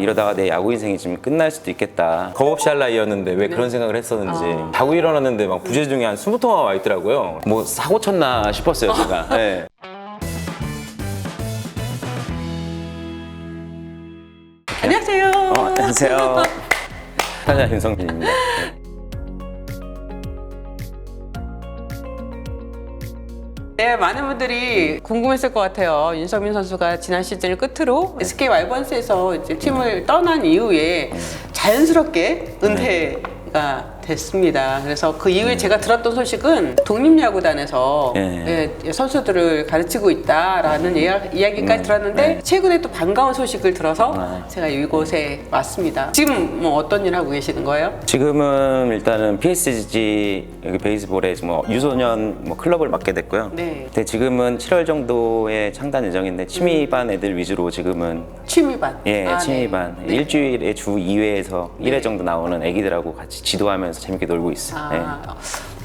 이러다가 내 야구 인생이 지금 끝날 수도 있겠다. 겁 없이 할 나이였는데 왜 그런 생각을 했었는지. 자고 일어났는데 막 부재 중에 한 20통화가 와 있더라고요. 뭐 사고 쳤나 싶었어요, 제가. 네. 안녕하세요. 어, 안녕하세요. 사자 윤성빈입니다. 네, 많은 분들이 궁금했을 것 같아요. 윤석민 선수가 지난 시즌을 끝으로 SK 와이번스에서 이제 팀을 떠난 이후에 자연스럽게 은퇴가 됐습니다. 그래서 그 이후에 제가 들었던 소식은 독립야구단에서 예. 예, 선수들을 가르치고 있다라는 이야, 이야기까지 들었는데 최근에 또 반가운 소식을 들어서 아. 제가 이곳에 왔습니다. 지금 뭐 어떤 일 하고 계시는 거예요? 지금은 일단은 PSG 여기 베이스볼에 뭐 유소년 뭐 클럽을 맡게 됐고요. 네. 근데 지금은 7월 정도에 창단 예정인데 취미반 애들 위주로 지금은 취미반. 예, 아, 네. 취미반 네. 일주일에 주 2회에서 네. 1회 정도 나오는 애기들하고 같이 지도 하면서 재밌게 놀고 있어요. 예. 아,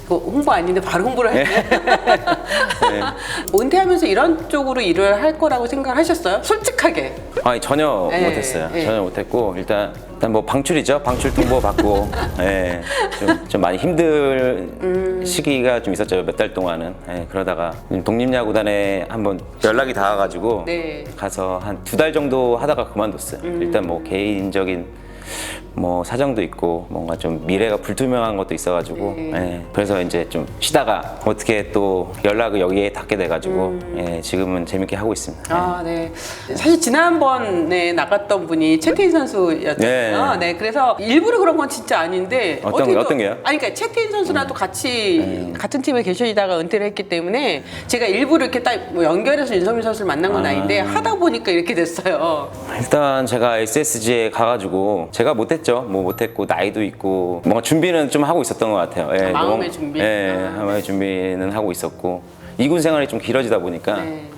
그거 홍보 아닌데 바로 홍보를 했네. 은퇴하면서 이런 쪽으로 일을 할 거라고 생각하셨어요? 솔직하게. 아니 전혀 예, 못했어요. 예. 전혀 못했고 일단 일단 뭐 방출이죠. 방출 통보 받고 예, 좀, 좀 많이 힘들 음. 시기가 좀 있었죠. 몇 달 동안은 예, 그러다가 독립야구단에 한번 연락이 닿아가지고 네. 가서 한 두 달 정도 하다가 그만뒀어요. 음. 일단 뭐 개인적인 뭐 사정도 있고 뭔가 좀 미래가 불투명한 것도 있어가지고 네. 예, 그래서 이제 좀 쉬다가 어떻게 또 연락을 여기에 닿게 돼가지고 예, 지금은 재밌게 하고 있습니다. 음. 아, 네. 사실 지난번에 나갔던 분이 최태인 선수였잖아요. 네. 그래서 일부러 그런 건 진짜 아닌데 어떤- 어떻게 또- 어떤 게요? 음. 아니 그러니까 최태인 선수랑도 같이 같은 팀에 계시다가 은퇴를 했기 때문에 제가 일부러 이렇게 딱뭐 연결해서 윤성민 선수를 만난 건 아. 아닌데 하다 보니까 이렇게 됐어요. 일단 제가 SSG에 가가지고 제가 못했죠. 뭐 못했고 나이도 있고 뭔가 준비는 좀 하고 있었던 것 같아요. 예, 마음의 너무- 준비? 예, 아. 마음의 준비는 하고 있었고 이군 생활이 좀 길어지다 보니까 네.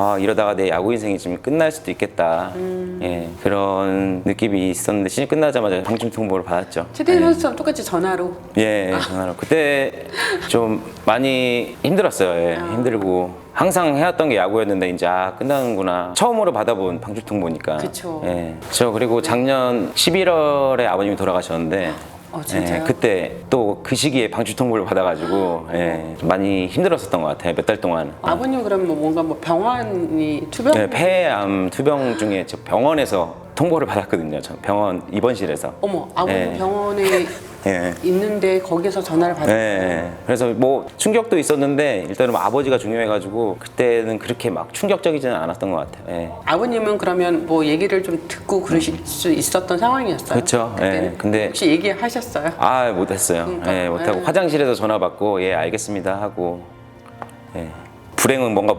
아 이러다가 내 야구 인생이 지금 끝날 수도 있겠다. 음. 예, 그런 느낌이 있었는데 시즌 끝나자마자 방침 통보를 받았죠. 최태인 선수처럼 똑같이 전화로 예, 전화로 그때 좀 많이 힘들었어요. 예, 아. 힘들고 항상 해왔던 게 야구였는데 이제 아 끝나는구나. 처음으로 받아본 방출통 보니까. 그쵸. 예, 저 그리고 작년 11월에 아버님이 돌아가셨는데. 어, 진짜요? 예, 그때 또 그 시기에 방출 통보를 받아가지고 예, 좀 많이 힘들었었던 것 같아요 몇 달 동안. 아버님 그럼 뭐 뭔가 뭐 병원이 투병 네, 폐암 투병 중에 저 병원에서 통보를 받았거든요. 저 병원 입원실에서. 어머 아버님 네. 병원에 예. 있는데 거기서 전화를 받았어요. 네. 그래서 뭐 충격도 있었는데 일단은 뭐 아버지가 중요해가지고 그때는 그렇게 막 충격적이지는 않았던 것 같아요. 예. 아버님은 그러면 뭐 얘기를 좀 듣고 그러실 수 있었던 상황이었어요. 그렇죠. 그때는? 예. 근데 혹시 얘기하셨어요? 아 못했어요. 그러니까. 예, 못하고 예. 화장실에서 전화 받고 예 알겠습니다 하고 예. 불행은 뭔가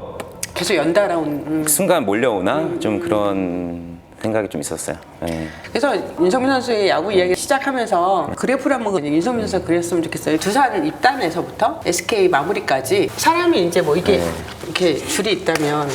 계속 연달아 온. 음. 순간 몰려오나 좀 그런 생각이 좀 있었어요. 예. 그래서 윤성민 선수의 야구 이야기 시작하면서 그래프를 한번 윤성민 선수가 그렸으면 좋겠어요. 두산 입단에서부터 SK 마무리까지 사람이 이제 뭐 이게 네. 이렇게 줄이 있다면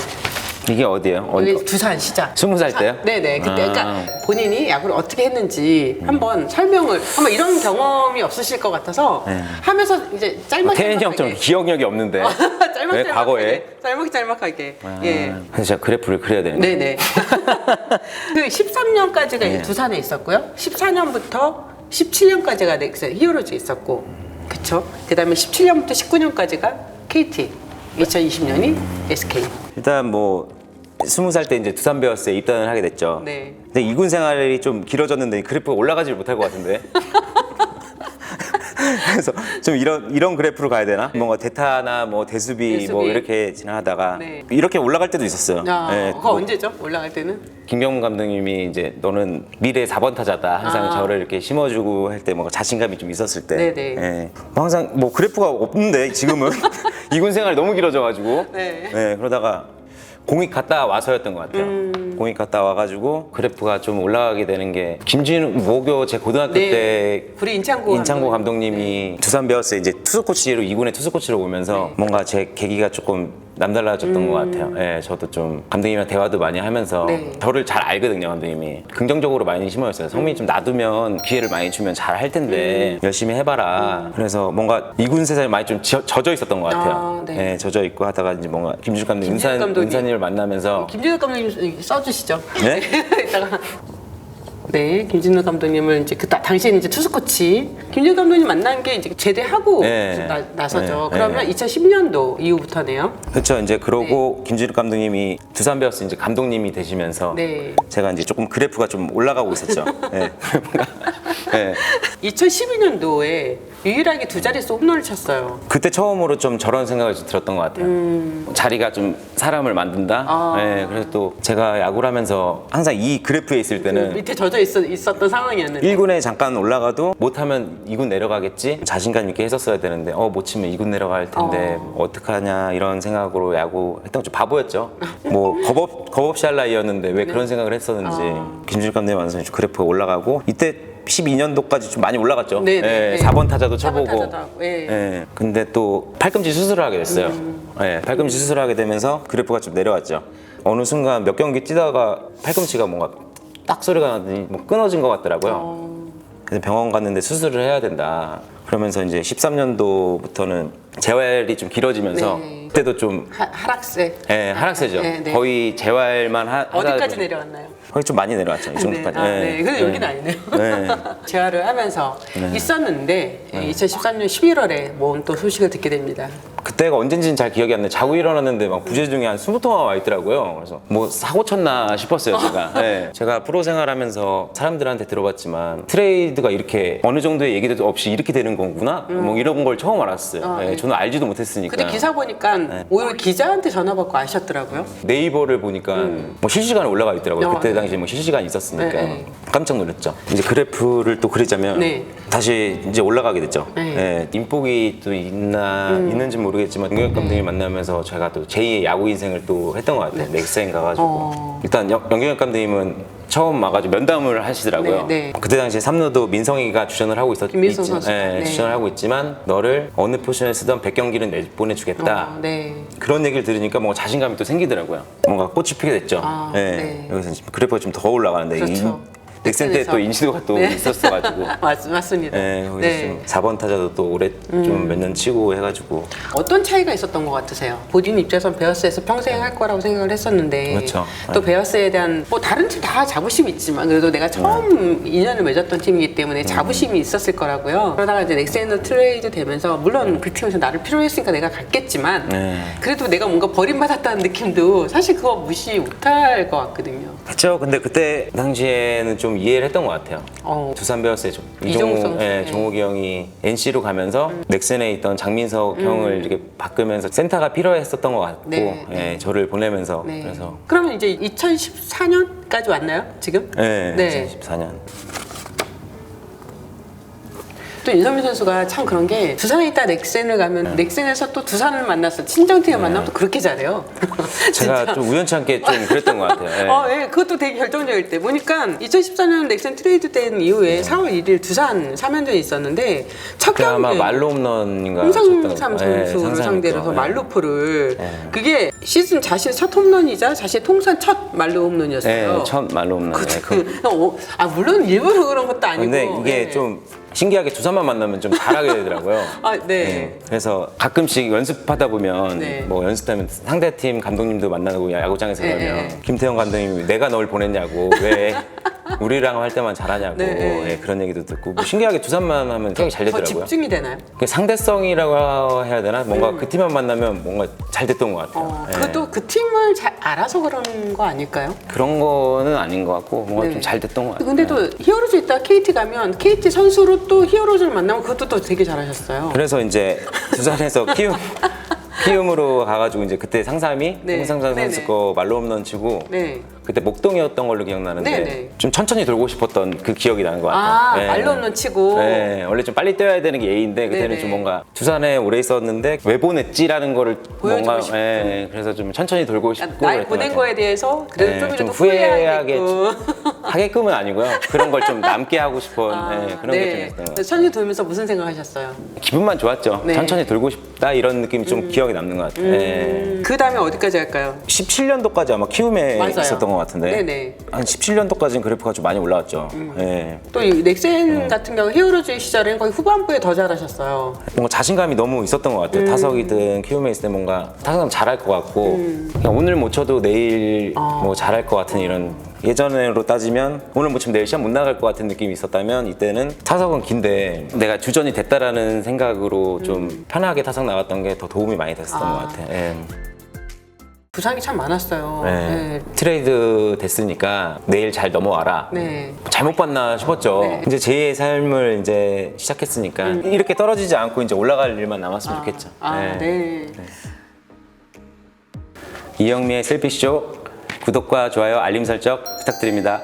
이게 어디예요? 어디? 여기 두산 시작. 스무 살 때요? 네네. 그때 아. 그러니까 본인이 야구를 어떻게 했는지 한번 설명을 한번 이런 경험이 없으실 것 같아서 하면서 이제 짤막 네. 태현이 형처럼 기억력이 없는데 짤막 왜 과거에? 짤막 짤막하게 아, 예. 그래서 제가 그래프를 그려야 되는데 네네. 그 13년까지가 네. 두산에 있었고요. 14년부터 17년까지가 넥슨 히어로즈에 있었고, 그쵸? 그 다음에 17년부터 19년까지가 KT, 2020년이 SK. 일단 뭐 스무 살 때 이제 두산 베어스에 입단을 하게 됐죠. 네. 근데 이군 생활이 좀 길어졌는데 그래프가 올라가지를 못할 것 같은데. 그래서 좀 이런 이런 그래프로 가야 되나? 뭔가 대타나 뭐 대수비, 대수비. 뭐 이렇게 진행하다가 네. 이렇게 올라갈 때도 있었어요. 아, 예, 그거 뭐 언제죠? 올라갈 때는? 김경문 감독님이 이제 너는 미래 4번 타자다. 항상 아. 저를 이렇게 심어주고 할 때 뭔가 자신감이 좀 있었을 때. 네네. 예. 뭐 항상 뭐 그래프가 없는데 지금은 이군 생활이 너무 길어져가지고. 네. 예, 그러다가 공익 갔다 와서였던 것 같아요. 음. 공익 갔다 와가지고 그래프가 좀 올라가게 되는 게 김진우 모교 제 고등학교 네. 때 우리 인창고 인창고 감독님. 감독님이 두산 베어스 이제 투수 코치로 이군의 투수 코치로 오면서 네. 뭔가 제 계기가 조금 남달라졌던 것 같아요. 예, 저도 좀 감독님이랑 대화도 많이 하면서 음. 네. 저를 잘 알거든요, 감독님이. 긍정적으로 많이 심어줬어요. 성민이 좀 놔두면 기회를 많이 주면 잘 할 텐데 음. 열심히 해봐라. 그래서 뭔가 이군 세상에 많이 좀 져, 져 있었던 것 같아요. 아, 네. 예, 젖어 있고 하다가 이제 뭔가 김준욱 감독님, 김준욱 은산, 감독님. 은산이를 만나면서 김준혁 감독님 써주시죠. 네? 이따가 네, 김진우 감독님을 이제 그 다- 당시에는 이제 투수 코치 김진우 감독님 만난 게 이제 제대하고 네. 나, 나서죠. 네, 그러면 네. 2010년도 이후부터네요. 그렇죠. 이제 그러고 네. 김진욱 감독님이 두산 베어스 이제 감독님이 되시면서 네. 제가 이제 조금 그래프가 좀 올라가고 있었죠. 네. 네. 2012년도에 유일하게 두 자릿수 홈런을 쳤어요. 그때 처음으로 좀 저런 생각을 좀 들었던 것 같아요. 자리가 좀 사람을 만든다. 음. 아. 네, 그래서 또 제가 야구를 하면서 항상 이 그래프에 있을 때는 밑에 젖어 있어, 있었던 상황이었는데. 1군에 잠깐 올라가도 못하면 2군 내려가겠지 자신감 있게 했었어야 되는데 어 못 치면 2군 내려갈 텐데 어. 떡하냐 이런 생각으로 야구 했던 좀 바보였죠 뭐 겁없, 겁없이 할 나이였는데 왜 그런 생각을 했었는지 김준일 감독님 완전히 그래프가 올라가고 이때 12년도까지 좀 많이 올라갔죠 네, 네, 예, 네. 4번 타자도 쳐보고 타자도 하고, 예. 예, 근데 또 팔꿈치 수술을 하게 됐어요 예, 팔꿈치 수술을 하게 되면서 그래프가 좀 내려왔죠 어느 순간 몇 경기 뛰다가 팔꿈치가 뭔가 딱 소리가 나더니 뭐 끊어진 것 같더라고요 그래서 병원 갔는데 수술을 해야 된다. 그러면서 이제 13년도부터는 재활이 좀 길어지면서 네. 그때도 좀 하, 하락세. 예, 하락세죠. 네, 네. 거의 재활만 하, 하다 어디까지 보니- 내려왔나요? 거의 좀 많이 내려왔죠. 이 정도까지. 네. 아, 예. 네. 근데 예. 여기는 아니네요. 네. 재활을 하면서 있었는데 2013년 11월에 뭔또 소식을 듣게 됩니다. 그때가 언젠지는 잘 기억이 안 나요. 자고 일어났는데 막 부재 중에 한 20통화가 와 있더라고요. 그래서 뭐 사고 쳤나 싶었어요, 제가. 예. 제가 프로 생활하면서 사람들한테 들어봤지만 트레이드가 이렇게 어느 정도의 얘기도 없이 이렇게 되는 거구나? 뭐 이런 걸 처음 알았어요. 아, 예, 네. 저는 알지도 못했으니까. 근데 기사 보니까 네. 오히려 기자한테 전화 받고 아셨더라고요. 네이버를 보니까 뭐 실시간에 올라가 있더라고요. 어, 그때 네. 당시 뭐 실시간이 있었으니까 네, 네. 깜짝 놀랐죠. 이제 그래프를 또 그리자면 네. 다시 이제 올라가게 됐죠. 네. 음. 예, 인복이 또 있나 있는지 모르 겠지만 김경엽 감독님 만나면서 제가 또 제2의 야구 인생을 또 했던 것 같아요. 넥센 가가지고 어. 일단 영- 영경엽 감독님은 처음 와가지고 면담을 하시더라고요. 네, 네. 그때 당시에 삼루도 민성이가 주전을 하고 있었 김민성 선수가, 예, 네. 주전을 하고 있지만 너를 어느 포지션에 쓰던 100경기는 내보내주겠다. 어, 네. 그런 얘기를 들으니까 뭔가 자신감이 또 생기더라고요. 뭔가 꽃이 피게 됐죠. 아, 예. 네. 여기서 지금 그래프가 좀 더 올라가는데 그렇죠. 이- 넥센 때 또. 인지도가 또 네. 있었어가지고. 맞, 맞습니다. 예, 거기서 네. 좀 4번 타자도 또 올해 좀몇 년 치고 해가지고 어떤 차이가 있었던 것 같으세요? 본인 입장에선 베어스에서 평생 할 거라고 생각을 했었는데 그렇죠. 또 네. 베어스에 대한 뭐 다른 팀 다 자부심이 있지만 그래도 내가 처음 네. 인연을 맺었던 팀이기 때문에 음. 자부심이 있었을 거라고요. 그러다가 이제 넥센으로 트레이드 되면서 물론 네. 그 팀에서 나를 필요했으니까 내가 갔겠지만 네. 그래도 내가 뭔가 버림받았다는 느낌도 사실 그거 무시 못할 것 같거든요. 그렇죠. 근데 그때 당시에는 좀 이해를 했던 것 같아요. 어. 두산 베어스의 조- 이종욱 이종욱, 선수. 예, 네. 음. 종욱이 형이 NC로 가면서 넥센에 있던 장민석 형을 이렇게 바꾸면서 센터가 필요했었던 것 같고 네, 예, 저를 보내면서 네. 그래서 그러면 이제 2014년까지 왔나요? 지금? 예, 네. 2014년 또 윤성민 선수가 참 그런 게 두산에 있다 넥센을 가면 넥센에서 또 두산을 만났어 친정팀을 만나면 또 그렇게 잘해요. 제가 진짜. 좀 우연찮게 좀 그랬던 것 같아요. 예. 어, 예, 그것도 되게 결정적일 때 보니까 2014년 넥센 트레이드 된 이후에 4월 1일 두산 3연전이 있었는데 첫 그때 아마 경기 말로 홈런인가 홍상삼 선수를. 상대로 해서 예. 말루프를 그게 시즌 자신 첫 홈런이자 자신 통산 첫 말루 홈런이었어요. 예, 첫 말로 홈런. 예, 그- 그, 어, 아 물론 일부러 그런 것도 아니고. 근데 이게 예. 좀 신기하게 두산만 만나면 좀 잘하게 되더라고요. 아, 네. 예, 그래서 가끔씩 연습하다 보면 네. 뭐 연습하면 상대 팀 감독님도 만나고 야구장에서 네, 그러면 네. 김태형 감독님이 내가 널 보냈냐고 왜 우리랑 할 때만 잘하냐고 네, 네. 예, 그런 얘기도 듣고 뭐 신기하게 두산만 하면 되게 잘 더 되더라고요. 집중이 되나요? 그 상대성이라고 해야 되나? 뭔가 그 팀만 만나면 뭔가 잘 됐던 것 같아요. 음. 어, 예. 그것도 그 팀을 잘 알아서 그런 거 아닐까요? 그런 거는 아닌 것 같고 뭔가 네. 좀 잘 됐던 것 같아요. 근데 또 히어로즈 있다 KT 가면 KT 선수로 또 히어로즈를 만나면 그것도 또 되게 잘하셨어요. 그래서 이제 두산에서 키움 키움으로 가가지고 이제 그때 상삼이 네. 홍상산 선수 네네. 거 말로 홈런 치고 네. 그때 목동이었던 걸로 기억나는데 네네. 좀 천천히 돌고 싶었던 그 기억이 나는 것 아, 같아요. 네. 말로 홈런 치고. 네, 원래 좀 빨리 뛰어야 되는 게 예인데 그때는 네네. 좀 뭔가 두산에 오래 있었는데 왜 보냈지라는 거를 보여주고 뭔가 싶은. 예, 그래서 좀 천천히 돌고 싶고 날 그랬던 보낸 것 거에 같아요. 대해서 그래도 네, 좀이라도 좀 후회하게. 하게끔은 아니고요. 그런 걸 좀 남게 하고 싶은 아, 예, 그런 게 좀 있었던 것 같아요. 천천히 돌면서 무슨 생각하셨어요? 기분만 좋았죠. 네. 음. 천천히 돌고 싶다 이런 느낌이 좀 기억에 남는 것 같아요. 예. 그 다음에 어디까지 할까요? 17년도까지 아마 키움에 맞아요. 있었던 것 같은데 네네. 음. 한 17년도까지는 그래프가 좀 많이 올라왔죠. 예. 또 이 넥센 음. 같은 경우 히어로즈 시절엔 거의 후반부에 더 잘하셨어요. 뭔가 자신감이 너무 있었던 것 같아요. 음. 타석이든 키움에 있을 때 뭔가 타석하면 잘할 것 같고 음. 그냥 오늘 못 쳐도 내일 아. 뭐 잘할 것 같은 이런 예전으로 따지면 오늘 못 치면 내일 시험 못 나갈 것 같은 느낌이 있었다면 이때는 타석은 긴데 내가 주전이 됐다라는 생각으로 좀 편하게 타석 나갔던 게 더 도움이 많이 됐었던 아. 것 같아요. 예. 부상이 참 많았어요. 네. 네. 트레이드 됐으니까 내일 잘 넘어와라. 네. 잘못 봤나 싶었죠. 네. 음. 이제 제2의 삶을 이제 시작했으니까 이렇게 떨어지지 않고 이제 올라갈 일만 남았으면 좋겠죠. 아, 네. 네. 이영미의 셀피쇼 구독과 좋아요, 알림 설정 부탁드립니다.